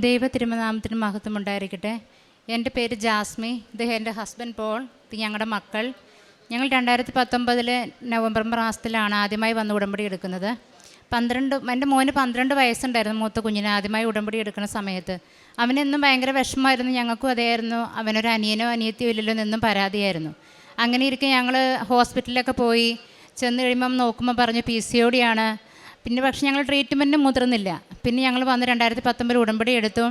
ദൈവ തിരുമനാമത്തിന് മഹത്വം ഉണ്ടായിരിക്കട്ടെ എന്റെ പേര് ജാസ്മി. ഇത് എന്റെ ഹസ്ബൻഡ് പോൾ. ഇത് ഞങ്ങളുടെ മക്കൾ. ഞങ്ങൾ രണ്ടായിരത്തി പത്തൊമ്പതിൽ നവംബർ മാസത്തിലാണ് ആദ്യമായി വന്ന് ഉടമ്പടി എടുക്കുന്നത്. പന്ത്രണ്ട് എന്റെ മോന് പന്ത്രണ്ട് വയസ്സുണ്ടായിരുന്നു മൂത്ത കുഞ്ഞിന് ആദ്യമായി ഉടമ്പടി എടുക്കുന്ന സമയത്ത്. അവനെന്നും ഭയങ്കര വിഷമമായിരുന്നു. ഞങ്ങൾക്കും അതായിരുന്നു. അവനൊരു അനിയനോ അനിയത്തിയോ ഇല്ലല്ലോ എന്നും പരാതിയായിരുന്നു. അങ്ങനെ ഇരിക്കെ ഞങ്ങൾ ഹോസ്പിറ്റലിലൊക്കെ പോയി. ചെന്ന് കഴിയുമ്പം നോക്കുമ്പോൾ പറഞ്ഞു പി സി ഒ ഡിയാണ് പിന്നെ പക്ഷേ ഞങ്ങൾ ട്രീറ്റ്മെന്റിന് മുതിർന്നില്ല. പിന്നെ ഞങ്ങൾ വന്ന് രണ്ടായിരത്തി പത്തൊമ്പത് ഉടമ്പടി എടുത്തു.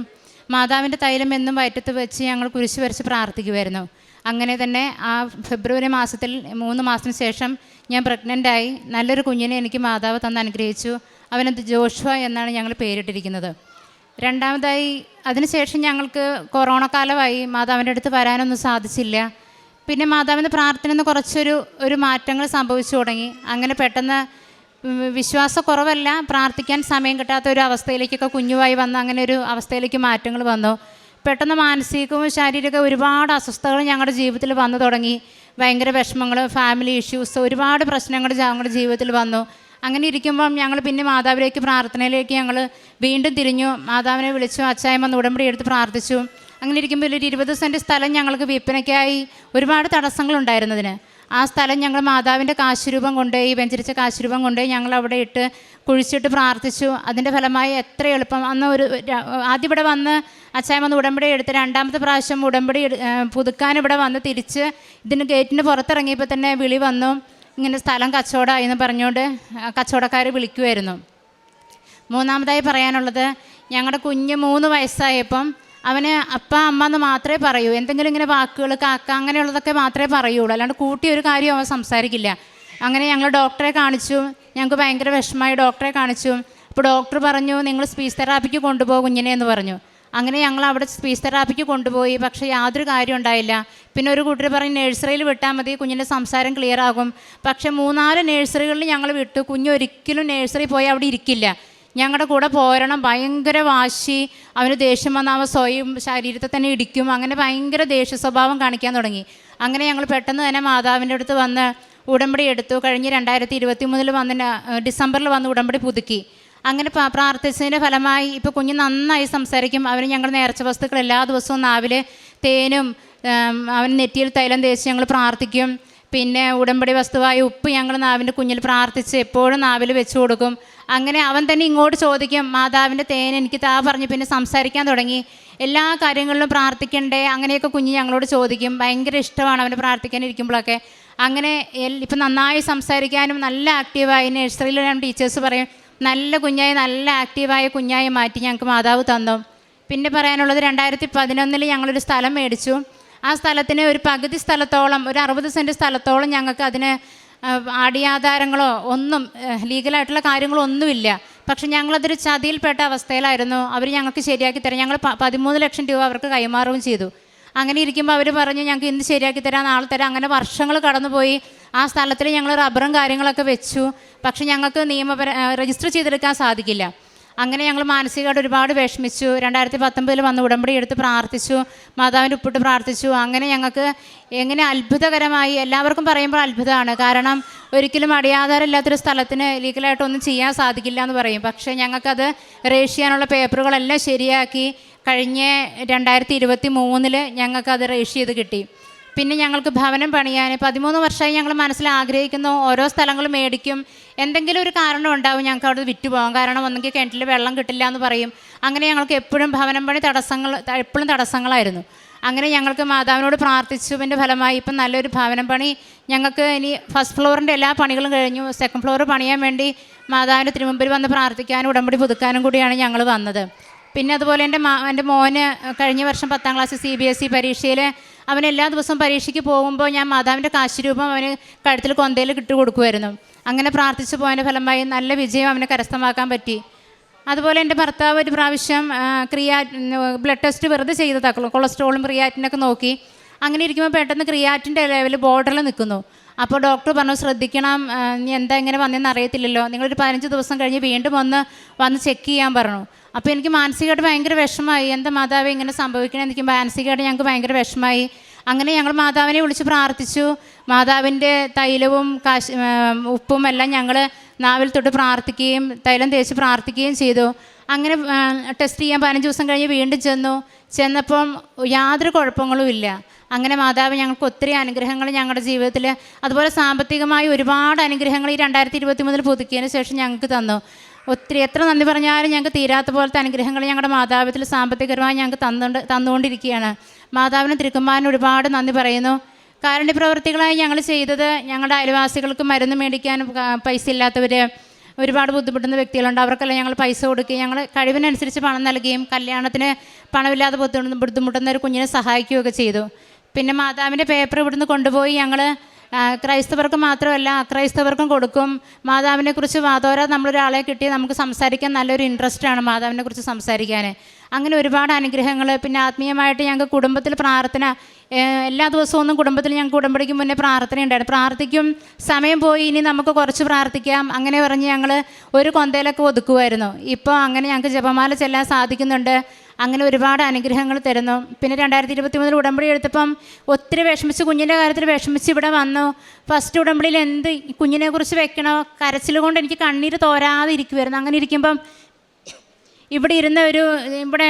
മാതാവിന്റെ തൈലം എന്നും വയറ്റത്ത് വെച്ച് ഞങ്ങൾ കുരിശ് വരച്ച് പ്രാർത്ഥിക്കുമായിരുന്നു അങ്ങനെ തന്നെ ആ ഫെബ്രുവരി മാസത്തിൽ മൂന്ന് മാസത്തിന് ശേഷം ഞാൻ പ്രഗ്നന്റായി നല്ലൊരു കുഞ്ഞിനെ എനിക്ക് മാതാവ് തന്ന് അനുഗ്രഹിച്ചു. അവനത് ജോഷുവ എന്നാണ് ഞങ്ങൾ പേരിട്ടിരിക്കുന്നത്. രണ്ടാമതായി അതിനുശേഷം ഞങ്ങൾക്ക് കൊറോണ കാലമായി. മാതാവിന്റെ അടുത്ത് വരാനൊന്നും സാധിച്ചില്ല. പിന്നെ മാതാവിന്റെ പ്രാർത്ഥന കുറച്ചൊരു ഒരു മാറ്റങ്ങൾ സംഭവിച്ചു തുടങ്ങി. അങ്ങനെ പെട്ടെന്ന് വിശ്വാസക്കുറവല്ല പ്രാർത്ഥിക്കാൻ സമയം കിട്ടാത്ത ഒരു അവസ്ഥയിലേക്കൊക്കെ കുഞ്ഞുമായി വന്ന അങ്ങനെ ഒരു അവസ്ഥയിലേക്ക് മാറ്റങ്ങൾ വന്നു. പെട്ടെന്ന് മാനസികവും ശാരീരികവും ഒരുപാട് അസ്വസ്ഥതകൾ ഞങ്ങളുടെ ജീവിതത്തിൽ വന്നു തുടങ്ങി. ഭയങ്കര വിഷമങ്ങൾ ഫാമിലി ഇഷ്യൂസ് ഒരുപാട് പ്രശ്നങ്ങൾ ഞങ്ങളുടെ ജീവിതത്തിൽ വന്നു. അങ്ങനെ ഇരിക്കുമ്പം ഞങ്ങൾ പിന്നെ മാതാവിലേക്ക് പ്രാർത്ഥനയിലേക്ക് ഞങ്ങൾ വീണ്ടും തിരിഞ്ഞു. മാതാവിനെ വിളിച്ചു അച്ചായം വന്ന് ഉടമ്പടി എടുത്ത് പ്രാർത്ഥിച്ചു. അങ്ങനെ ഇരിക്കുമ്പോൾ ഒരു ഇരുപത് സെന്റ് സ്ഥലം ഞങ്ങൾക്ക് വിൽപ്പനയ്ക്കായി ഒരുപാട് തടസ്സങ്ങളുണ്ടായിരുന്നതിന് ആ സ്ഥലം ഞങ്ങൾ മാതാവിന്റെ കാശുരൂപം കൊണ്ടുപോയി വെഞ്ചരിച്ച കാശുരൂപം കൊണ്ടുപോയി ഞങ്ങൾ അവിടെ ഇട്ട് കുഴിച്ചിട്ട് പ്രാർത്ഥിച്ചു. അതിന്റെ ഫലമായി എത്ര എളുപ്പം. അന്ന് ഒരു ആദ്യം ഇവിടെ വന്ന് അച്ചായം വന്ന് ഉടമ്പടി എടുത്ത് രണ്ടാമത്തെ പ്രാവശ്യം ഉടമ്പടി പുതുക്കാൻ ഇവിടെ വന്ന് തിരിച്ച് ഇതിന് ഗേറ്റിന് പുറത്തിറങ്ങിയപ്പോൾ തന്നെ വിളി വന്നു. ഇങ്ങനെ സ്ഥലം കച്ചവടമായി എന്ന് പറഞ്ഞുകൊണ്ട് കച്ചവടക്കാർ വിളിക്കുമായിരുന്നു മൂന്നാമതായി പറയാനുള്ളത് ഞങ്ങളുടെ കുഞ്ഞ് മൂന്ന് വയസ്സായപ്പം അവന് അപ്പ അമ്മ എന്ന് മാത്രമേ പറയൂ. എന്തെങ്കിലും ഇങ്ങനെ വാക്കുകൾ കാക്ക അങ്ങനെയുള്ളതൊക്കെ മാത്രമേ പറയുള്ളൂ. അല്ലാണ്ട് കൂട്ടി ഒരു കാര്യം അവൻ സംസാരിക്കില്ല. അങ്ങനെ ഞങ്ങൾ ഡോക്ടറെ കാണിച്ചു. ഞങ്ങൾക്ക് ഭയങ്കര വിഷമമായി ഡോക്ടറെ കാണിച്ചു. അപ്പോൾ ഡോക്ടർ പറഞ്ഞു നിങ്ങൾ സ്പീച്ച് തെറാപ്പിക്ക് കൊണ്ടുപോകും കുഞ്ഞിനെ എന്ന് പറഞ്ഞു. അങ്ങനെ ഞങ്ങൾ അവിടെ സ്പീച്ച് തെറാപ്പിക്ക് കൊണ്ടുപോയി. പക്ഷേ യാതൊരു കാര്യം ഉണ്ടായില്ല. പിന്നെ ഒരു കൂട്ടർ പറഞ്ഞ് നഴ്സറിയിൽ വിട്ടാൽ മതി കുഞ്ഞിന്റെ സംസാരം ക്ലിയർ ആകും. പക്ഷേ മൂന്നാൽ നഴ്സറികളിൽ ഞങ്ങൾ വിട്ടു. കുഞ്ഞൊരിക്കലും നഴ്സറി പോയി അവിടെ ഇരിക്കില്ല. ഞങ്ങളുടെ കൂടെ പോരണം ഭയങ്കര വാശി. അവന് ദേഷ്യം വന്നാൽ സ്വയം ശരീരത്തെ തന്നെ ഇടിക്കും. അങ്ങനെ ഭയങ്കര ദേഷ്യ സ്വഭാവം കാണിക്കാൻ തുടങ്ങി. അങ്ങനെ ഞങ്ങൾ പെട്ടെന്ന് തന്നെ മാതാവിന്റെ അടുത്ത് വന്ന് ഉടമ്പടി എടുത്തു. കഴിഞ്ഞ് രണ്ടായിരത്തി ഇരുപത്തി മൂന്നിൽ വന്ന് ഡിസംബറിൽ വന്ന് ഉടമ്പടി പുതുക്കി. അങ്ങനെ പ്രാർത്ഥിച്ചതിന്റെ ഫലമായി ഇപ്പോൾ കുഞ്ഞ് നന്നായി സംസാരിക്കും. അവന് ഞങ്ങൾ നേർച്ച വസ്തുക്കൾ എല്ലാ ദിവസവും നാവിൽ തേനും അവൻ നെറ്റിയിൽ തൈലം തേച്ച് ഞങ്ങൾ പ്രാർത്ഥിക്കും. പിന്നെ ഉടമ്പടി വസ്തുവായ ഉപ്പ് ഞങ്ങൾ നാവിന്റെ കുഞ്ഞിൽ പ്രാർത്ഥിച്ച് എപ്പോഴും നാവിൽ വെച്ചു കൊടുക്കും. അങ്ങനെ അവൻ തന്നെ ഇങ്ങോട്ട് ചോദിക്കും മാതാവിന്റെ തേൻ എനിക്ക് താ പറഞ്ഞ് പിന്നെ സംസാരിക്കാൻ തുടങ്ങി. എല്ലാ കാര്യങ്ങളിലും പ്രാർത്ഥിക്കണ്ടേ? അങ്ങനെയൊക്കെ കുഞ്ഞ് ഞങ്ങളോട് ചോദിക്കും. ഭയങ്കര ഇഷ്ടമാണ് അവന് പ്രാർത്ഥിക്കാനിരിക്കുമ്പോഴൊക്കെ അങ്ങനെ എൽ- ഇപ്പം നന്നായി സംസാരിക്കാനും നല്ല ആക്റ്റീവായി നഴ്സറിയിൽ ഞാൻ ടീച്ചേഴ്സ് പറയും നല്ല കുഞ്ഞായി നല്ല ആക്റ്റീവായ കുഞ്ഞായി മാറ്റി ഞങ്ങൾക്ക് മാതാവ് തന്നു. പിന്നെ പറയാനുള്ളത് രണ്ടായിരത്തി പതിനൊന്നിൽ ഞങ്ങളൊരു സ്ഥലം മേടിച്ചു. ആ സ്ഥലത്തിന് ഒരു പകുതി സ്ഥലത്തോളം ഒരു അറുപത് സെന്റ് സ്ഥലത്തോളം ഞങ്ങൾക്ക് അതിന് അടിയാധാരങ്ങളോ ഒന്നും ലീഗലായിട്ടുള്ള കാര്യങ്ങളോ ഒന്നുമില്ല. പക്ഷെ ഞങ്ങളതൊരു ചതിയിൽപ്പെട്ട അവസ്ഥയിലായിരുന്നു. അവർ ഞങ്ങൾക്ക് ശരിയാക്കി തരാം ഞങ്ങൾ പതിമൂന്ന് ലക്ഷം രൂപ അവർക്ക് കൈമാറുകയും ചെയ്തു. അങ്ങനെ ഇരിക്കുമ്പോൾ അവർ പറഞ്ഞു ഞങ്ങൾക്ക് ഇന്ന് ശരിയാക്കി തരാം നാളെ തരാം. അങ്ങനെ വർഷങ്ങൾ കടന്നുപോയി. ആ സ്ഥലത്തിൽ ഞങ്ങൾ റബ്ബറും കാര്യങ്ങളൊക്കെ വെച്ചു. പക്ഷെ ഞങ്ങൾക്ക് നിയമപര രജിസ്റ്റർ ചെയ്തെടുക്കാൻ സാധിക്കില്ല. അങ്ങനെ ഞങ്ങൾ മാനസികമായിട്ട് ഒരുപാട് വിഷമിച്ചു. രണ്ടായിരത്തി പത്തൊമ്പതിൽ വന്ന് ഉടമ്പടി എടുത്ത് പ്രാർത്ഥിച്ചു. മാതാവിന്റെ ഉപ്പിട്ട് പ്രാർത്ഥിച്ചു. അങ്ങനെ ഞങ്ങൾക്ക് എങ്ങനെ അത്ഭുതകരമായി എല്ലാവർക്കും പറയുമ്പോൾ അത്ഭുതമാണ്. കാരണം ഒരിക്കലും അടിയാധാരമില്ലാത്തൊരു സ്ഥലത്തിന് ലീഗലായിട്ടൊന്നും ചെയ്യാൻ സാധിക്കില്ല എന്ന് പറയും. പക്ഷേ ഞങ്ങൾക്കത് രജിസ്റ്റർ ചെയ്യാനുള്ള പേപ്പറുകളെല്ലാം ശരിയാക്കി കഴിഞ്ഞ രണ്ടായിരത്തി ഇരുപത്തി മൂന്നിൽ ഞങ്ങൾക്കത് രജിസ്റ്റർ ചെയ്ത് കിട്ടി. പിന്നെ ഞങ്ങൾക്ക് ഭവനം പണിയാൻ പതിമൂന്ന് വർഷമായി ഞങ്ങൾ മനസ്സിൽ ആഗ്രഹിക്കുന്നു. ഓരോ സ്ഥലങ്ങളും മേടിക്കും. എന്തെങ്കിലും ഒരു കാരണം ഉണ്ടാവും ഞങ്ങൾക്ക് അവിടെ വിറ്റ് പോകാം കാരണം ഒന്നെങ്കിൽ കിണറ്റിൽ വെള്ളം കിട്ടില്ല എന്ന് പറയും. അങ്ങനെ ഞങ്ങൾക്ക് എപ്പോഴും ഭവനം പണി തടസ്സങ്ങൾ എപ്പോഴും തടസ്സങ്ങളായിരുന്നു. അങ്ങനെ ഞങ്ങൾക്ക് മാതാവിനോട് പ്രാർത്ഥിച്ചതിന്റെ ഫലമായി ഇപ്പം നല്ലൊരു ഭവനം പണി. ഞങ്ങൾക്ക് ഇനി ഫസ്റ്റ് ഫ്ലോറിന്റെ എല്ലാ പണികളും കഴിഞ്ഞു. സെക്കൻഡ് ഫ്ലോർ പണിയാൻ വേണ്ടി മാതാവിന്റെ തിരുമുമ്പിൽ വന്ന് പ്രാർത്ഥിക്കാനും ഉടമ്പടി പുതുക്കാനും കൂടിയാണ് ഞങ്ങൾ വന്നത്. പിന്നെ അതുപോലെ എന്റെ മാ എന്റെ മോന് കഴിഞ്ഞ വർഷം പത്താം class C B S E പരീക്ഷയിൽ അവൻ എല്ലാ ദിവസവും പരീക്ഷയ്ക്ക് പോകുമ്പോൾ ഞാൻ മാതാവിന്റെ കാശുരൂപം അവന് കഴുത്തിൽ കൊന്തയിൽ കിട്ടു കൊടുക്കുമായിരുന്നു. അങ്ങനെ പ്രാർത്ഥിച്ചു പോയതിന്റെ ഫലമായി നല്ല വിജയം അവനെ കരസ്ഥമാക്കാൻ പറ്റി. അതുപോലെ എന്റെ ഭർത്താവ് ഒരു പ്രാവശ്യം ക്രിയാ ബ്ലഡ് ടെസ്റ്റ് വെറുതെ ചെയ്തതാക്കുള്ളൂ കൊളസ്ട്രോളും ക്രിയാറ്റിനൊക്കെ നോക്കി. അങ്ങനെ ഇരിക്കുമ്പോൾ പെട്ടെന്ന് ക്രിയാറ്റിന്റെ ലെവൽ ബോർഡറിൽ നിൽക്കുന്നു. അപ്പോൾ ഡോക്ടർ പറഞ്ഞു ശ്രദ്ധിക്കണം എന്താ ഇങ്ങനെ വന്നതെന്ന് അറിയത്തില്ലല്ലോ. നിങ്ങളൊരു പതിനഞ്ച് ദിവസം കഴിഞ്ഞ് വീണ്ടും ഒന്ന് വന്ന് ചെക്ക് ചെയ്യാൻ പറഞ്ഞു. അപ്പോൾ എനിക്ക് മാനസികമായിട്ട് ഭയങ്കര വിഷമമായി. എന്താ മാതാവ് ഇങ്ങനെ സംഭവിക്കണേ എനിക്ക് മാനസികമായിട്ട് ഞങ്ങൾക്ക് ഭയങ്കര വിഷമമായി. അങ്ങനെ ഞങ്ങൾ മാതാവിനെ വിളിച്ച് പ്രാർത്ഥിച്ചു. മാതാവിന്റെ തൈലവും കാശ് ഉപ്പും എല്ലാം ഞങ്ങൾ നാവിൽ തൊട്ട് പ്രാർത്ഥിക്കുകയും തൈലം തേച്ച് പ്രാർത്ഥിക്കുകയും ചെയ്തു. അങ്ങനെ ടെസ്റ്റ് ചെയ്യാൻ പതിനഞ്ച് ദിവസം കഴിഞ്ഞ് വീണ്ടും ചെന്നു. ചെന്നപ്പം യാതൊരു കുഴപ്പങ്ങളും ഇല്ല. അങ്ങനെ മാതാവ് ഞങ്ങൾക്ക് ഒത്തിരി അനുഗ്രഹങ്ങൾ ഞങ്ങളുടെ ജീവിതത്തിൽ അതുപോലെ സാമ്പത്തികമായി ഒരുപാട് അനുഗ്രഹങ്ങൾ ഈ രണ്ടായിരത്തി ഇരുപത്തി മൂന്നിൽ പുതുക്കിയതിന് ശേഷം ഞങ്ങൾക്ക് തന്നു. ഒത്തിരി എത്ര നന്ദി പറഞ്ഞാലും ഞങ്ങൾക്ക് തീരാത്ത പോലത്തെ അനുഗ്രഹങ്ങൾ ഞങ്ങളുടെ മാതാവിൽ സാമ്പത്തികപരമായി ഞങ്ങൾക്ക് തന്നുകൊണ്ട് തന്നുകൊണ്ടിരിക്കുകയാണ്. മാതാവിനും തിരുക്കുമാരനും ഒരുപാട് നന്ദി പറയുന്നു. കാരുണ്യ പ്രവൃത്തികളായി ഞങ്ങൾ ചെയ്തത് ഞങ്ങളുടെ അയൽവാസികൾക്ക് മരുന്ന് മേടിക്കാനും പൈസ ഇല്ലാത്തവർ ഒരുപാട് ബുദ്ധിമുട്ടുന്ന വ്യക്തികളുണ്ട്. അവർക്കെല്ലാം ഞങ്ങൾ പൈസ കൊടുക്കുകയും ഞങ്ങൾ കഴിവിനനുസരിച്ച് പണം നൽകുകയും കല്യാണത്തിന് പണമില്ലാതെ ബുദ്ധിമുട്ടുന്ന ഒരു കുഞ്ഞിനെ സഹായിക്കുകയൊക്കെ ചെയ്തു. പിന്നെ മാതാവിന്റെ പേപ്പർ ഇവിടുന്ന് കൊണ്ടുപോയി ഞങ്ങൾ ക്രൈസ്തവർക്ക് മാത്രമല്ല അക്രൈസ്തവർക്കും കൊടുക്കും. മാതാവിനെ കുറിച്ച് വാതോര നമ്മളൊരാളെ കിട്ടി നമുക്ക് സംസാരിക്കാൻ നല്ലൊരു ഇൻട്രസ്റ്റ് ആണ് മാതാവിനെ കുറിച്ച് സംസാരിക്കാൻ. അങ്ങനെ ഒരുപാട് അനുഗ്രഹങ്ങൾ. പിന്നെ ആത്മീയമായിട്ട് ഞങ്ങൾക്ക് കുടുംബത്തിൽ പ്രാർത്ഥന എല്ലാ ദിവസവും ഒന്നും കുടുംബത്തിൽ ഞങ്ങൾക്ക് ഉടമ്പടിക്ക് മുന്നേ പ്രാർത്ഥന ഉണ്ടായിരുന്നു. പ്രാർത്ഥിക്കും സമയം പോയി ഇനി നമുക്ക് കുറച്ച് പ്രാർത്ഥിക്കാം. അങ്ങനെ പറഞ്ഞ് ഞങ്ങൾ ഒരു കൊന്തയിലൊക്കെ ഒതുക്കുമായിരുന്നു ഇപ്പോൾ അങ്ങനെ ഞങ്ങൾക്ക് ജപമാല ചെല്ലാൻ സാധിക്കുന്നുണ്ട്. അങ്ങനെ ഒരുപാട് അനുഗ്രഹങ്ങൾ തരുന്നു. പിന്നെ രണ്ടായിരത്തി ഇരുപത്തി മൂന്നിൽ ഉടമ്പടി എടുത്തപ്പം ഒത്തിരി വിഷമിച്ച് കുഞ്ഞിന്റെ കാര്യത്തിൽ വിഷമിച്ച് ഇവിടെ വന്നു. ഫസ്റ്റ് ഉടമ്പടിയിൽ എന്ത് കുഞ്ഞിനെ കുറിച്ച് വെക്കണോ? കരച്ചിൽ കൊണ്ട് എനിക്ക് കണ്ണീര് തോരാതെ ഇരിക്കുമായിരുന്നു അങ്ങനെ ഇരിക്കുമ്പം ഇവിടെ ഇരുന്ന ഒരു ഇവിടെ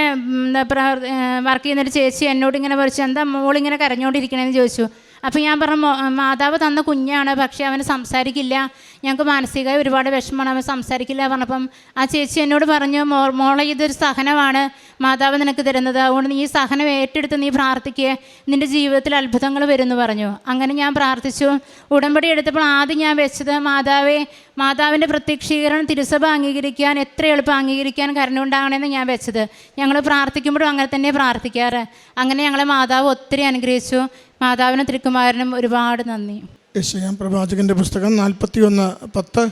വർക്ക് ചെയ്യുന്ന ഒരു ചേച്ചി എന്നോട് ഇങ്ങനെ പറിച്ചു എന്താ മോളിങ്ങനെ കരഞ്ഞുകൊണ്ടിരിക്കണേന്ന് ചോദിച്ചു. അപ്പോൾ ഞാൻ പറഞ്ഞു "മോ- മാതാവ് തന്ന കുഞ്ഞാണ് പക്ഷേ അവന് സംസാരിക്കില്ല. ഞങ്ങൾക്ക് മാനസികമായി ഒരുപാട് വിഷമമാണ് അവൻ സംസാരിക്കില്ല. പറഞ്ഞപ്പം ആ ചേച്ചി എന്നോട് പറഞ്ഞു മോ മോളെ ഇതൊരു സഹനമാണ് മാതാവ് നിനക്ക് തരുന്നത്. അതുകൊണ്ട് നീ സഹനം ഏറ്റെടുത്ത് നീ പ്രാർത്ഥിക്കുക നിന്റെ ജീവിതത്തിൽ അത്ഭുതങ്ങൾ വരുമെന്ന് പറഞ്ഞു. അങ്ങനെ ഞാൻ പ്രാർത്ഥിച്ചു. ഉടമ്പടി എടുത്തപ്പോൾ ആദ്യം ഞാൻ വെച്ചത് മാതാവേ മാതാവിന്റെ പ്രത്യക്ഷീകരണം തിരുസഭ അംഗീകരിക്കാൻ എത്ര എളുപ്പം അംഗീകരിക്കാൻ കരുണുണ്ടാകണമെന്ന് ഞാൻ വെച്ചത്. ഞങ്ങൾ പ്രാർത്ഥിക്കുമ്പോഴും അങ്ങനെ തന്നെ പ്രാർത്ഥിക്കാറ്. അങ്ങനെ ഞങ്ങളെ മാതാവ് ഒത്തിരി അനുഗ്രഹിച്ചു. മാതാവിനും തിരുക്കുമാരനും ഒരുപാട് നന്ദി. യശയാം പ്രവാചകന്റെ പുസ്തകം നാൽപ്പത്തി ഒന്ന് പത്ത്.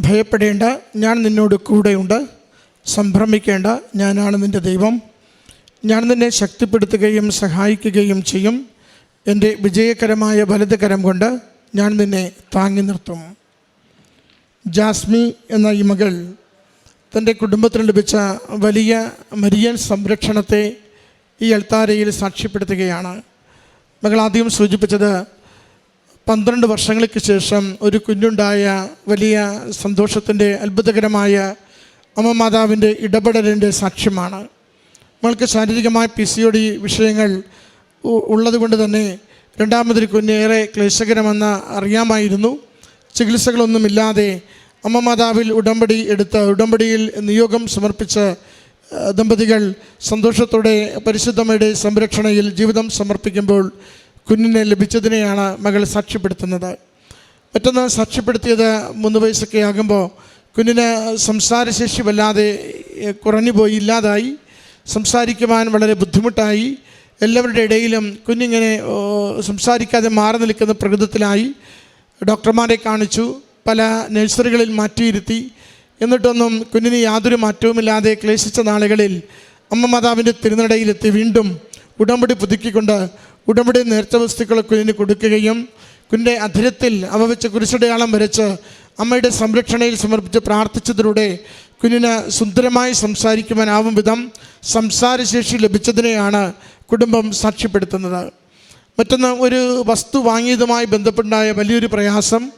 ഭയപ്പെടേണ്ട ഞാൻ നിന്നോട് കൂടെയുണ്ട്. സംഭ്രമിക്കേണ്ട ഞാനാണ് നിന്റെ ദൈവം. ഞാൻ നിന്നെ ശക്തിപ്പെടുത്തുകയും സഹായിക്കുകയും ചെയ്യും. എന്റെ വിജയകരമായ വലതുകരം കൊണ്ട് ഞാൻ നിന്നെ താങ്ങി നിർത്തും. ജാസ്മി എന്ന ഈ മകൾ തന്റെ കുടുംബത്തിന് ലഭിച്ച വലിയ മരിയൻ സംരക്ഷണത്തെ ഈ എൽത്താരയിൽ സാക്ഷ്യപ്പെടുത്തുകയാണ്. മകൾ ആദ്യം സൂചിപ്പിച്ചത് പന്ത്രണ്ട് വർഷങ്ങൾക്ക് ശേഷം ഒരു കുഞ്ഞുണ്ടായ വലിയ സന്തോഷത്തിന്റെ അത്ഭുതകരമായ അമ്മ മാതാവിന്റെ ഇടപെടലിന്റെ സാക്ഷ്യമാണ്. മകൾക്ക് ശാരീരികമായ പി സി ഒ ഡി വിഷയങ്ങൾ ഉള്ളതുകൊണ്ട് തന്നെ രണ്ടാമതൊരു കുഞ്ഞേറെ ക്ലേശകരമെന്ന് അറിയാമായിരുന്നു. ചികിത്സകളൊന്നുമില്ലാതെ അമ്മ മാതാവിൽ ഉടമ്പടി എടുത്ത് ഉടമ്പടിയിൽ നിയോഗം സമർപ്പിച്ച് ദമ്പതികൾ സന്തോഷത്തോടെ പരിശുദ്ധമ്മയുടെ സംരക്ഷണയിൽ ജീവിതം സമർപ്പിക്കുമ്പോൾ കുഞ്ഞിനെ ലഭിച്ചതിനെയാണ് മകൾ സാക്ഷ്യപ്പെടുത്തുന്നത്. മറ്റൊന്ന് സാക്ഷ്യപ്പെടുത്തിയത് മൂന്ന് വയസ്സൊക്കെ ആകുമ്പോൾ കുഞ്ഞിന് സംസാരശേഷി വല്ലാതെ കുറഞ്ഞു കുറഞ്ഞുപോയി ഇല്ലാതായി. സംസാരിക്കുവാൻ വളരെ ബുദ്ധിമുട്ടായി. എല്ലാവരുടെ ഇടയിലും കുഞ്ഞിങ്ങനെ സംസാരിക്കാതെ മാറി നിൽക്കുന്ന പ്രകൃതത്തിലായി. ഡോക്ടർമാരെ കാണിച്ചു പല നഴ്സറികളിൽ മാറ്റിയിരുത്തി. എന്നിട്ടൊന്നും കുഞ്ഞിന് യാതൊരു മാറ്റവുമില്ലാതെ ക്ലേശിച്ച നാളുകളിൽ അമ്മ മാതാവിന്റെ തിരുനടയിലെത്തി വീണ്ടും ഉടമ്പടി പുതുക്കിക്കൊണ്ട് ഉടമ്പടി നേർച്ച വസ്തുക്കൾ കുഞ്ഞിന് കൊടുക്കുകയും കുഞ്ഞിന്റെ അധരത്തിൽ അവ വെച്ച് കുരിശടയാളം വരച്ച് അമ്മയുടെ സംരക്ഷണയിൽ സമർപ്പിച്ച് പ്രാർത്ഥിച്ചതിലൂടെ കുഞ്ഞിന് സുന്ദരമായി സംസാരിക്കുവാനാവും വിധം സംസാരശേഷി ലഭിച്ചതിനെയാണ് കുടുംബം സാക്ഷ്യപ്പെടുത്തുന്നത്. മറ്റൊന്ന് ഒരു വസ്തു വാങ്ങിയതുമായി ബന്ധപ്പെട്ടുണ്ടായ വലിയൊരു പ്രയാസം.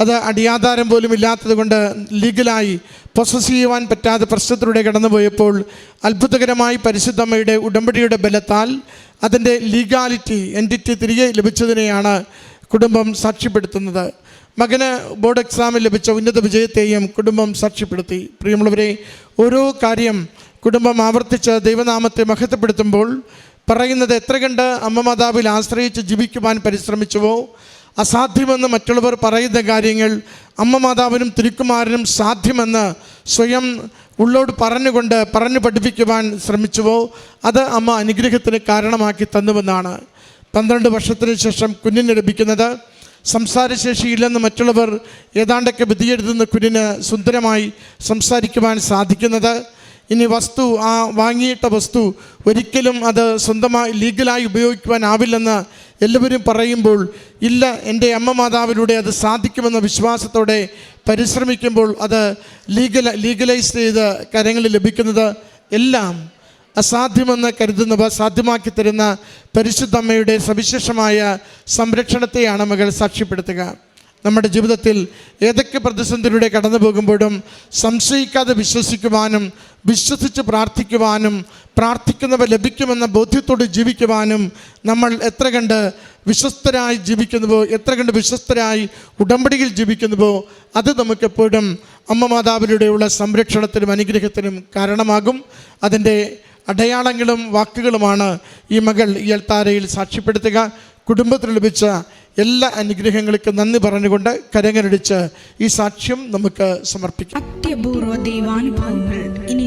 അത് അടിയാധാരം പോലും ഇല്ലാത്തത് കൊണ്ട് ലീഗലായി പ്രൊസസ് ചെയ്യുവാൻ പറ്റാതെ പ്രശ്നത്തിലൂടെ കടന്നുപോയപ്പോൾ അത്ഭുതകരമായി പരിശുദ്ധമ്മയുടെ ഉടമ്പടിയുടെ ബലത്താൽ അതിന്റെ ലീഗാലിറ്റി എന്റിറ്റി തിരികെ ലഭിച്ചതിനെയാണ് കുടുംബം സാക്ഷ്യപ്പെടുത്തുന്നത്. മകന് ബോർഡ് എക്സാമിൽ ലഭിച്ച ഉന്നത വിജയത്തെയും കുടുംബം സാക്ഷ്യപ്പെടുത്തി. പ്രിയമുള്ളവരെ ഓരോ കാര്യം കുടുംബം ആവർത്തിച്ച് ദൈവനാമത്തെ മഹത്വപ്പെടുത്തുമ്പോൾ പറയുന്നത് എത്ര കണ്ട് അമ്മ മാതാവിൽ ആശ്രയിച്ച് ജീവിക്കുവാൻ പരിശ്രമിച്ചുവോ? അസാധ്യമെന്ന് മറ്റുള്ളവർ പറയുന്ന കാര്യങ്ങൾ അമ്മ മാതാവിനും തിരുക്കുമാരനും സാധ്യമെന്ന് സ്വയം ഉള്ളോട് പറഞ്ഞുകൊണ്ട് പറഞ്ഞു പഠിപ്പിക്കുവാൻ ശ്രമിച്ചുവോ? അത് അമ്മ അനുഗ്രഹത്തിന് കാരണമാക്കി തന്നുവെന്നാണ്. പന്ത്രണ്ട് വർഷത്തിന് ശേഷം കുഞ്ഞിന് ലഭിക്കുന്നത്. സംസാരശേഷിയില്ലെന്ന് മറ്റുള്ളവർ ഏതാണ്ടൊക്കെ വിധിയെഴുതുന്ന കുഞ്ഞിന് സുന്ദരമായി സംസാരിക്കുവാൻ സാധിക്കുന്നത്. ഇനി വസ്തു ആ വാങ്ങിയിട്ട വസ്തു ഒരിക്കലും അത് സ്വന്തമായി ലീഗലായി ഉപയോഗിക്കുവാനാവില്ലെന്ന് എല്ലാവരും പറയുമ്പോൾ ഇല്ല എന്റെ അമ്മ മാതാവിലൂടെ അത് സാധിക്കുമെന്ന വിശ്വാസത്തോടെ പരിശ്രമിക്കുമ്പോൾ അത് ലീഗൽ ലീഗലൈസ് ചെയ്ത് കാര്യങ്ങൾ ലഭിക്കുന്നത് എല്ലാം അസാധ്യമെന്ന് കരുതുന്നവ സാധ്യമാക്കി തരുന്ന പരിശുദ്ധമ്മയുടെ സവിശേഷമായ സംരക്ഷണത്തെയാണ് മകൾ സാക്ഷ്യപ്പെടുത്തുക. നമ്മുടെ ജീവിതത്തിൽ ഏതൊക്കെ പ്രതിസന്ധിയിലൂടെ കടന്നു പോകുമ്പോഴും സംശയിക്കാതെ വിശ്വസിക്കുവാനും വിശ്വസിച്ച് പ്രാർത്ഥിക്കുവാനും പ്രാർത്ഥിക്കുന്നവ ലഭിക്കുമെന്ന ബോധ്യത്തോട് ജീവിക്കുവാനും നമ്മൾ എത്ര കണ്ട് വിശ്വസ്തരായി ജീവിക്കുന്നുവോ എത്ര കണ്ട് വിശ്വസ്തരായി ഉടമ്പടിയിൽ ജീവിക്കുന്നുവോ അത് നമുക്കെപ്പോഴും അമ്മ മാതാവിലൂടെയുള്ള സംരക്ഷണത്തിനും അനുഗ്രഹത്തിനും കാരണമാകും. അതിന്റെ അടയാളങ്ങളും വാക്കുകളുമാണ് ഈ മകൾ ഈ അൽത്താരയിൽ സാക്ഷ്യപ്പെടുത്തുക. കുടുംബത്തിൽ ലഭിച്ച എല്ലാ അനുഗ്രഹങ്ങൾക്കും നന്ദി പറഞ്ഞുകൊണ്ട് കരങ്ങരടിച്ച് ഈ സാക്ഷ്യം നമുക്ക് സമർപ്പിക്കാം. ഇനി